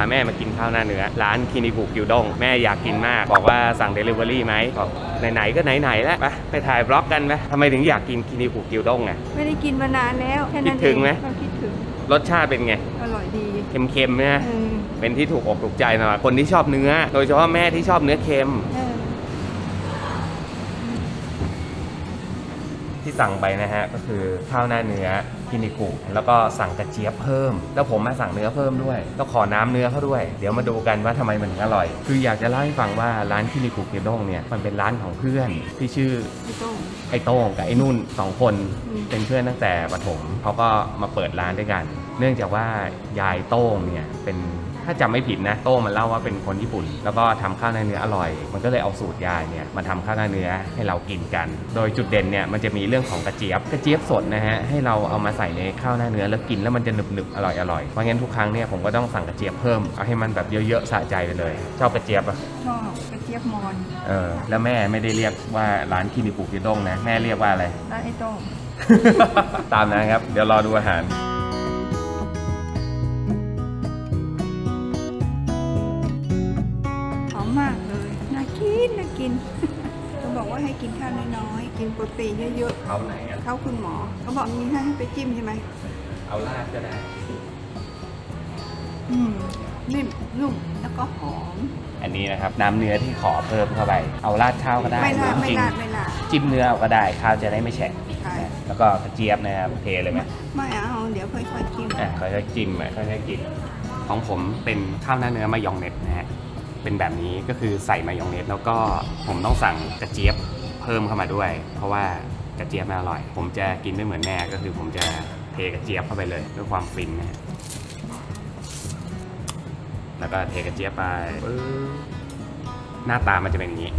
าแม่มากินข้าวหน้าเนื้อ ร้านคินิกุกิวด้งแม่อยากกินมาก บอกว่าสั่งเดลิเวอรี่ไหมบอกไหนๆก็ไหนๆแล้วไปไปถ่ายบล็อกกันไหมทำไมถึงอยากกินคินิกุกิวด้งอะไม่ได้กินมานานแล้วแค่นั้นคิดถึงไหมเอก็คิดถึงรสชาติเป็นไง อร่อยดีเค็มๆนะเออเป็นที่ถูกอกถูกใจสำหรับคนที่ชอบเนื้อ โดยเฉพาะแม่ที่ชอบเนื้อเค็มเอ ที่สั่งไปนะฮะก็คือข้าวหน้าเนื้อคินิกุแล้วก็สั่งกระเจี๊ยบเพิ่ม แล้วผมมาสั่งเนื้อเพิ่มด้วยต้องขอน้ำเนื้อเขาด้วย เดี๋ยวมาดูกันว่าทำไมมันถึงอร่อย คืออยากจะเล่าให้ฟังว่าร้านคินิกุเกียด้งเนี่ยมันเป็นร้านของเพื่อนที่ชื่อไอ้โต้งกับไอ้นุ่นสองคนเป็นเพื่อนตั้งแต่ประถมเขาก็มาเปิดร้านด้วยกัน เนื่องจากว่ายายโต้งเนี่ยเป็น ถ้าจำไม่ผิดนะโต้งมันเล่าว่าเป็นคนญี่ปุ่น แล้วก็ทำข้าวหน้าเนื้ออร่อย มันก็เลยเอาสูตรยายเนี่ยมาทำข้าวหน้าเนื้อให้เรากินกัน โดยจุดเด่นเนี่ยมันจะมีเรื่องของกระเจี๊ยบกระเจี๊ยบสดนะฮะให้เราเอามาใส่ในข้าวหน้าเนื้อแล้วกินแล้วมันจะหนึบหนึบๆอร่อยอร่อยเพราะงั้นทุกครั้งเนี่ยผมก็ต้องสั่งกระเจี๊ยบเพิ่มเอาให้มันแบบเยอะๆสะใจไปเลยชอบกระเจี๊ยบอะ ชอบกระเจี๊ยบมอนเออแล้วแม่ไม่ได้เรียกว่าร้านคินิปุกิด้งนะ แม่เรียกว่าอะไรร้านไอ้โต้ง ตามนั้นครับ เดี๋ยวรอดูอาหาร นน่ากินเขาบอกว่าให้กินข้าวน้อยๆ กินโปรตีนเยอะเอาไหนอะๆเขาคุณหมอเขาบอกมีให้ไปจิ้มใช่ไหมเอาลาดก็ได้อืมนิ่มนุ่มแล้วก็หอม อันนี้นะครับน้ำเนื้อที่ขอเพิ่มเข้าไป เอาราดข้าวก็ได้ไม่ลาดหรือไม่จริงลาดไม่ลาด จิ้มเนื้อเอาก็ได้ข้าวจะได้ไม่แฉะใช่ นะแล้วก็กระเจี๊ยบนะครับเทเลยไหมไม่เอาเดี๋ยวค่อยๆจิ้มอะค่อยๆจิ้มอะค่อยๆกินของผมเป็นข้าวหน้าเนื้อมายองเนสนะฮะ เป็นแบบนี้ก็คือใส่มายองเนสแล้วก็ผมต้องสั่งกระเจี๊ยบเพิ่มเข้ามาด้วย เพราะว่ากระเจี๊ยบมันอร่อย ผมจะกินไม่เหมือนแม่ก็คือผมจะเทกระเจี๊ยบเข้าไปเลยด้วยความฟินนะฮะแล้วก็เทกระเจี๊ยบไปหน้าตามันจะเป็นอย่างนี้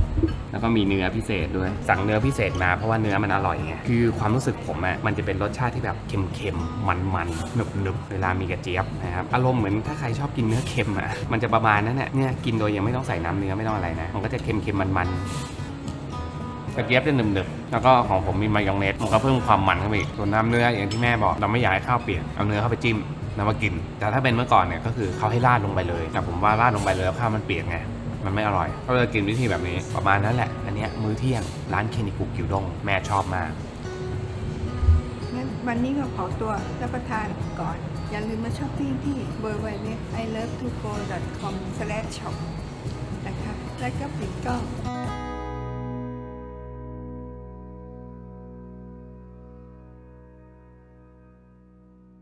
แล้วก็มีเนื้อพิเศษด้วย สั่งเนื้อพิเศษมาเพราะว่าเนื้อมันอร่อยไงคือความรู้สึกผมอะมันจะเป็นรสชาติที่แบบเค็มๆมันๆหนึบๆเวลามีกระเจี๊ยบนะครับอารมณ์เหมือนถ้าใครชอบกินเนื้อเค็มอะมันจะประมาณนั้นแหละเนี่ยกินโดยยังไม่ต้องใส่น้ำเนื้อไม่ต้องอะไรนะมันก็จะเค็มๆมันๆกระเจี๊ยบจะหนึบๆแล้วก็ของผมมีมายองเนสมันก็เพิ่มความมันเข้าไปอีกส่วนน้ำเนื้ออย่างที่แม่บอกเราไม่อยากให้ข้าวเปียกเอาเนื้อเข้าไปจิ้มแล้วมากิน แต่ถ้าเป็นเมื่อก่อนเนี่ยก็คือเขาให้ราดลงไปเลยแต่ผมว่าราดลงไปเลยแล้วข้าวมันเปียกไง มันไม่อร่อย ก็เลยกินวิธีแบบนี้ประมาณนั้นแหละ อันเนี้ยมื้อเที่ยงร้านเคนิกุกิวดงแม่ชอบมาก งั้นวันนี้ก็ขอตัวรับประทานก่อน อย่าลืมมาช้อปปิ้งที่ w w w i love to go com shop นะคะ แล้วก็ปิดกล้อง